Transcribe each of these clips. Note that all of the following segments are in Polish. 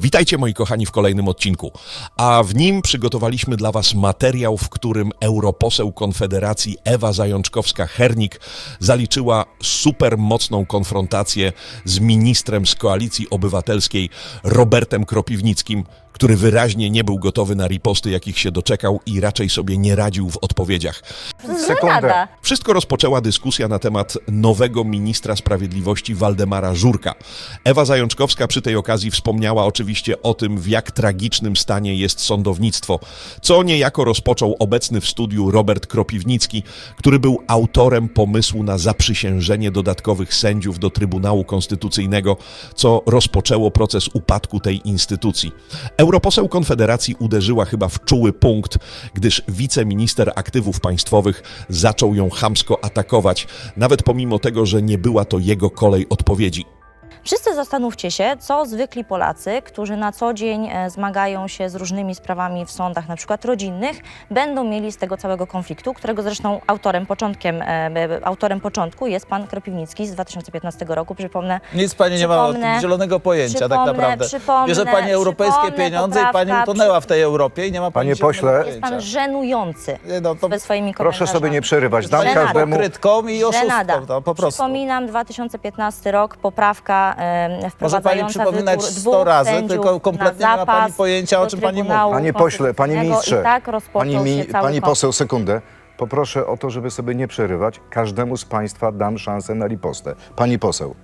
Witajcie moi kochani w kolejnym odcinku, a w nim przygotowaliśmy dla Was materiał, w którym europoseł Konfederacji Ewa Zajączkowska-Hernik zaliczyła super mocną konfrontację z ministrem z Koalicji Obywatelskiej Robertem Kropiwnickim, który wyraźnie nie był gotowy na riposty, jakich się doczekał i raczej sobie nie radził w odpowiedziach. Sekundę. Wszystko rozpoczęła dyskusja na temat nowego ministra sprawiedliwości Waldemara Żurka. Ewa Zajączkowska przy tej okazji wspomniała oczywiście o tym, w jak tragicznym stanie jest sądownictwo, co niejako rozpoczął obecny w studiu Robert Kropiwnicki, który był autorem pomysłu na zaprzysiężenie dodatkowych sędziów do Trybunału Konstytucyjnego, co rozpoczęło proces upadku tej instytucji. Europoseł Konfederacji uderzyła chyba w czuły punkt, gdyż wiceminister aktywów państwowych zaczął ją chamsko atakować, nawet pomimo tego, że nie była to jego kolej odpowiedzi. Wszyscy zastanówcie się, co zwykli Polacy, którzy na co dzień e, zmagają się z różnymi sprawami w sądach, na przykład rodzinnych, będą mieli z tego całego konfliktu, którego zresztą autorem, początkiem, e, e, autorem początku jest pan Kropiwnicki z 2015 roku. Przypomnę, Nic pani nie ma zielonego pojęcia tak naprawdę. przypomnę- Bierze pani europejskie przypomnę pieniądze i pani poprawka, utonęła w tej Europie i nie ma pani Panie pośle- jest pan pojęcia. żenujący Nie, no to ze swoimi Proszę sobie nie przerywać. Dam Żenada. każdemu. krytką i oszustką, to po prostu. Przypominam, 2015 rok, poprawka e, Może pani wprowadzająca przypominać wybór 100 dwóch razy, sędziów tylko kompletnie na nie ma pani pojęcia, o do czym pani mówi. Trybunału Panie pośle, panie Konstytucyjnego ministrze, I tak rozpoczął pani, mi, się cały pani konflikt. poseł, sekundę. Poproszę o to, żeby sobie nie przerywać. Każdemu z Państwa dam szansę na ripostę. Pani poseł.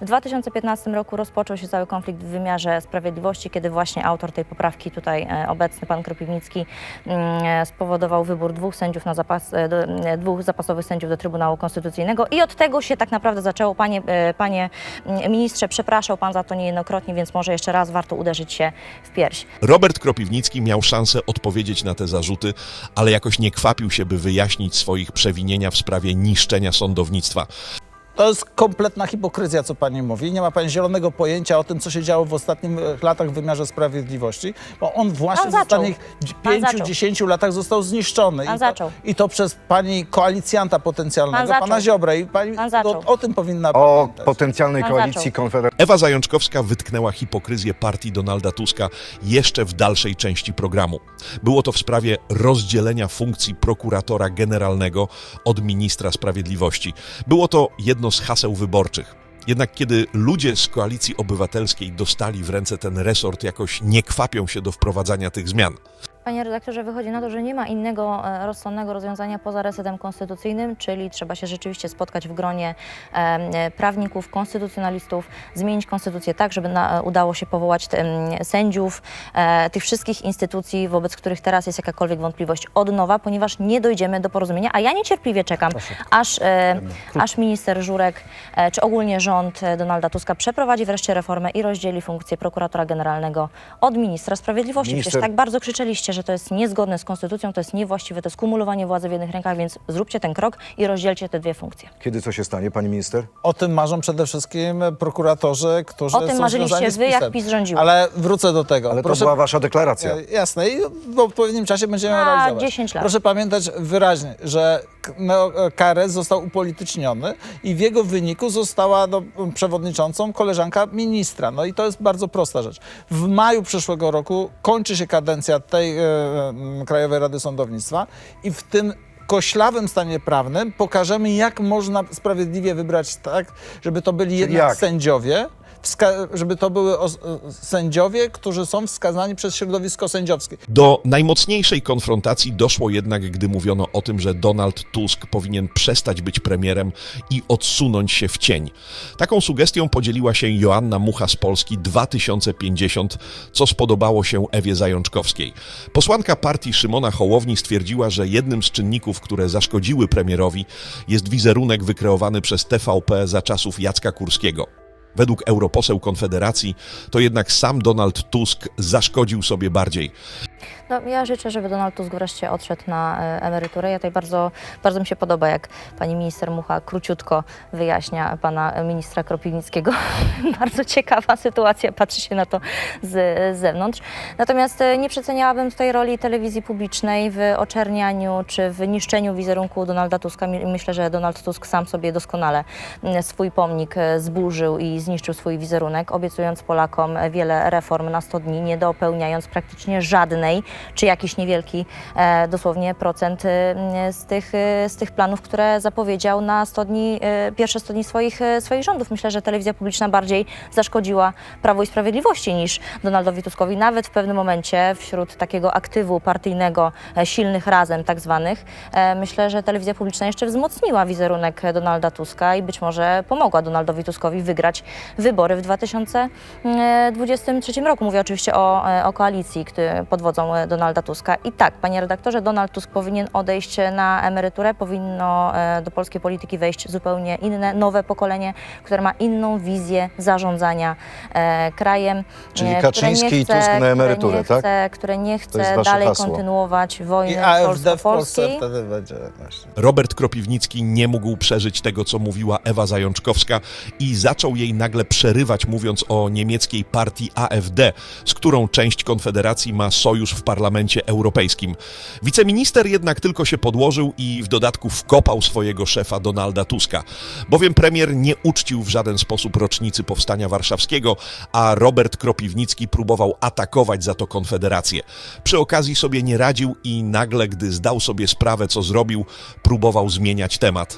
W 2015 roku rozpoczął się cały konflikt w wymiarze sprawiedliwości, kiedy właśnie autor tej poprawki, tutaj e, obecny pan Kropiwnicki, mm, e, spowodował wybór dwóch sędziów na zapas, e, dwóch zapasowych sędziów do Trybunału Konstytucyjnego i od tego się tak naprawdę zaczęło. Panie, panie mm, ministrze, przepraszał pan za to niejednokrotnie, więc może jeszcze raz warto uderzyć się w pierś. Robert Kropiwnicki miał szansę odpowiedzieć na te zarzuty, ale jakoś nie kwapił się, by wyjaśnić swoich przewinienia w sprawie niszczenia sądownictwa. To jest kompletna hipokryzja, co pani mówi. Nie ma pani zielonego pojęcia o tym, co się działo w ostatnich e, latach w wymiarze sprawiedliwości, bo on właśnie Pan w zaczął. ostatnich Pan zaczął. 5-10 latach został zniszczony. Pan I, zaczął. to, I to przez pani koalicjanta potencjalnego, Pan zaczął. pana Ziobrę. I pani Pan zaczął. o, o tym powinna O pamiętać. potencjalnej Pan koalicji zaczął. Konfederacji. Ewa Zajączkowska wytknęła hipokryzję partii Donalda Tuska jeszcze w dalszej części programu. Było to w sprawie rozdzielenia funkcji prokuratora generalnego od ministra sprawiedliwości. Było to jedno z haseł wyborczych. Jednak kiedy ludzie z koalicji obywatelskiej dostali w ręce ten resort, jakoś nie kwapią się do wprowadzania tych zmian. Panie redaktorze, wychodzi na to, że nie ma innego e, rozsądnego rozwiązania poza resetem konstytucyjnym, czyli trzeba się rzeczywiście spotkać w gronie e, e, prawników, konstytucjonalistów, zmienić konstytucję tak, żeby na, udało się powołać te, sędziów e, tych wszystkich instytucji, wobec których teraz jest jakakolwiek wątpliwość od nowa, ponieważ nie dojdziemy do porozumienia, a ja niecierpliwie czekam, aż, e, aż minister Żurek, e, czy ogólnie rząd e, Donalda Tuska przeprowadzi wreszcie reformę i rozdzieli funkcję prokuratora generalnego od ministra sprawiedliwości. Przecież Minister- tak bardzo krzyczeliście, że to jest niezgodne z konstytucją, to jest niewłaściwe, to jest kumulowanie władzy w jednych rękach, więc zróbcie ten krok i rozdzielcie te dwie funkcje. Kiedy co się stanie, pani minister? O tym marzą przede wszystkim prokuratorzy, którzy O tym są marzyliście związani z wy, jak PiSem. PiS rządził. Ale wrócę do tego. Ale to była wasza deklaracja. E, Jasne, i w odpowiednim czasie będziemy A, realizować. 10 lat. Proszę pamiętać wyraźnie, że K- no, e, KRS został upolityczniony i w jego wyniku została no, przewodniczącą koleżanka ministra. No i to jest bardzo prosta rzecz. W maju przyszłego roku kończy się kadencja tej e, Krajowej Rady Sądownictwa i w tym koślawym stanie prawnym pokażemy, jak można sprawiedliwie wybrać tak, żeby to byli jednak jak? sędziowie, żeby to były sędziowie, którzy są wskazani przez środowisko sędziowskie. Do najmocniejszej konfrontacji doszło jednak, gdy mówiono o tym, że Donald Tusk powinien przestać być premierem i odsunąć się w cień. Taką sugestią podzieliła się Joanna Mucha z Polski 2050, co spodobało się Ewie Zajączkowskiej. Posłanka partii Szymona Hołowni stwierdziła, że jednym z czynników, które zaszkodziły premierowi, jest wizerunek wykreowany przez TVP za czasów Jacka Kurskiego. Według europoseł Konfederacji to jednak sam Donald Tusk zaszkodził sobie bardziej. No, ja życzę, żeby Donald Tusk wreszcie odszedł na e, emeryturę. Ja tutaj bardzo, bardzo mi się podoba, jak pani minister Mucha króciutko wyjaśnia pana ministra Kropiwnickiego. bardzo ciekawa sytuacja, patrzy się na to z, z zewnątrz. Natomiast e, nie przeceniałabym tutaj roli telewizji publicznej w oczernianiu czy w niszczeniu wizerunku Donalda Tuska. Myślę, że Donald Tusk sam sobie doskonale mm, swój pomnik e, zburzył i zniszczył swój wizerunek, obiecując Polakom wiele reform na 100 dni, nie dopełniając praktycznie żadnej, czy jakiś niewielki e, dosłownie procent e, z tych, e, z tych planów, które zapowiedział na 100 dni, pierwsze 100 dni swoich, swoich rządów. Myślę, że telewizja publiczna bardziej zaszkodziła Prawu i Sprawiedliwości niż Donaldowi Tuskowi. Nawet w pewnym momencie wśród takiego aktywu partyjnego, silnych razem tak zwanych, myślę, że telewizja publiczna jeszcze wzmocniła wizerunek Donalda Tuska i być może pomogła Donaldowi Tuskowi wygrać wybory w 2023 roku. Mówię oczywiście o, o koalicji pod wodzą e, Donalda Tuska. I tak, panie redaktorze, Donald Tusk powinien odejść na emeryturę, powinno e, do polskiej polityki wejść zupełnie inne, nowe pokolenie, które ma inną wizję zarządzania e, krajem. Czyli które Kaczyński nie i chce- Tusk na które emeryturę, nie tak? Chce, które nie chce dalej hasło. kontynuować I wojny AfD w Polsce wtedy będzie właśnie. Robert Kropiwnicki nie mógł przeżyć tego, co mówiła Ewa Zajączkowska i zaczął jej nagle przerywać, mówiąc o niemieckiej partii AfD, z którą część Konfederacji ma sojusz w Parlamencie Europejskim. Wiceminister jednak tylko się podłożył i w dodatku wkopał swojego szefa Donalda Tuska, bowiem premier nie uczcił w żaden sposób rocznicy Powstania Warszawskiego, a Robert Kropiwnicki próbował atakować za to Konfederację. Przy okazji sobie nie radził i nagle, gdy zdał sobie sprawę, co zrobił, próbował zmieniać temat.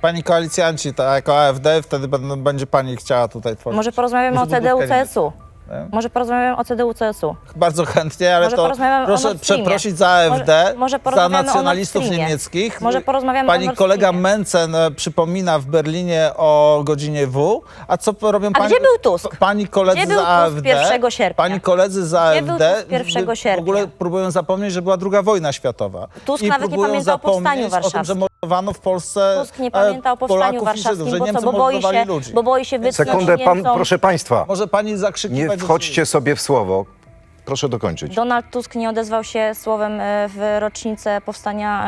Pani koalicjanci, to jako AfD, wtedy będą, będzie pani chciała tutaj tworzyć. Może porozmawiamy o Może CDU-CSU. Nie? Może porozmawiamy o CDU-CSU. Bardzo chętnie, ale Może to proszę przeprosić za AfD, Może- może za nacjonalistów niemieckich. Może porozmawiamy Pani kolega. Mencen e, przypomina w Berlinie o godzinie W. A co robią A pani... gdzie był Tusk? Pani koledzy Gdzie był Tusk AfD. 1 sierpnia? Pani koledzy był AfD Tusk 1 w- ogóle próbują zapomnieć, że była druga wojna światowa. Tusk I nawet nie pamięta o powstaniu zapomnieć mordowano w Polsce Tusk nie e, pamięta o powstaniu Polaków i warszawskim, Żydów, że bo co? Bo boi mordowali się, ludzi. bo boi się wytknąć Sekundę, pan, Niemcom. proszę państwa, Może pani zakrzykiwać... nie wchodźcie sobie w słowo. Proszę dokończyć. Donald Tusk nie odezwał się słowem e, w rocznicę powstania,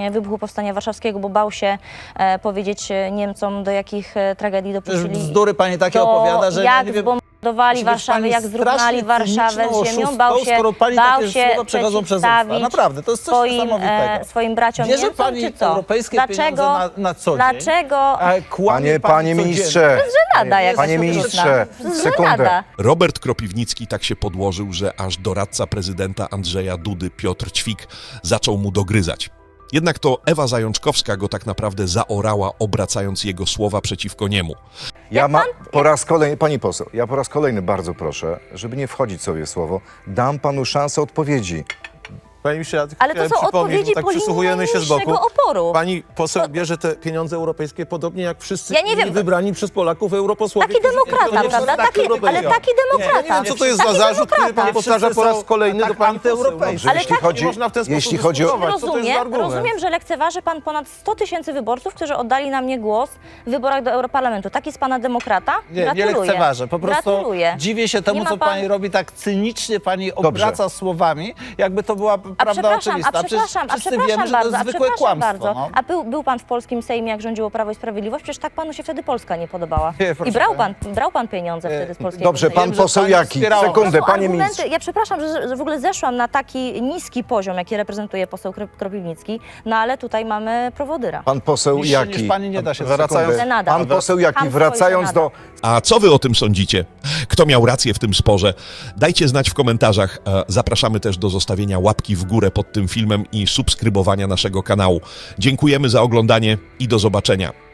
e, wybuchu Powstania Warszawskiego, bo bał się e, powiedzieć e, Niemcom, do jakich e, tragedii Przecież dopuścili. bzdury pani takie to opowiada, że jak nie wiem... Warszawę, pani jak zrównali Warszawę z ziemią, bał się, skoro pani bał takie się słowa przechodzą przez usta. Naprawdę, to jest coś swoim, niesamowitego. swoim braciom Bierze Niemcom, pani czy co? europejskie Dlaczego, na, na co dzień, dlaczego a kłamie Panie, pani panie codziennie. ministrze, żenada jakaś panie ministrze, sekundę. Żenada. Robert Kropiwnicki tak się podłożył, że aż doradca prezydenta Andrzeja Dudy Piotr Ćwik zaczął mu dogryzać. Jednak to Ewa Zajączkowska go tak naprawdę zaorała, obracając jego słowa przeciwko niemu. Ja ma, po raz kolejny, pani poseł, ja po raz kolejny bardzo proszę, żeby nie wchodzić sobie w słowo. Dam panu szansę odpowiedzi. Ministrze, ja Ale to są przypomnieć, odpowiedzi tak po przysłuchujemy się z boku. oporu. Pani poseł bierze te pieniądze europejskie podobnie jak wszyscy Ja nie wiem. wybrani przez Polaków europosłowie. Taki demokrata, prawda? Stanach Taki, ale taki demokrata. Ja nie wiem, co to jest za zarzut, który pan powtarza po raz kolejny tak do pani poseł. antyeuropejski. No, Ale jeśli tak- chodzi, nie można w ten sposób jeśli chodzi o, to Rozumiem, rozumiem, że lekceważy pan ponad 100 tysięcy wyborców, którzy oddali na mnie głos w wyborach do Europarlamentu. Taki jest pana demokrata? Nie, nie Gratuluję. lekceważę. Po prostu Gratuluję. dziwię się temu, Nie co pan- pani robi tak cynicznie, pani obraca słowami, jakby to była prawda przepraszam, oczywista. a Przecież przepraszam, a przepraszam wiemy, że to bardzo, jest a zwykłe przepraszam kłamstwo. bardzo. No. A był, był pan w polskim Sejmie, jak rządziło Prawo i Sprawiedliwość? Przecież tak panu się wtedy Polska nie podobała. Nie, proszę I brał pan, brał pan pieniądze wtedy z polskiego Dobrze, Sejmu. pan poseł Jaki, sekundę, są panie argumenty- ministrze. Ja przepraszam, że, że w ogóle zeszłam na taki niski poziom, jaki reprezentuje poseł Kro- Kropiwnicki, no ale tutaj mamy prowodyra. Pan poseł Niższy Jaki, niż pani nie da się wracając, zgodzić. Żenada. pan poseł Jaki, Hamstwo i wracając żenada. A co wy o tym sądzicie? Kto miał rację w tym sporze? Dajcie znać w komentarzach. E, Zapraszamy też do zostawienia łapki w górę pod tym filmem i subskrybowania naszego kanału. Dziękujemy za oglądanie i do zobaczenia.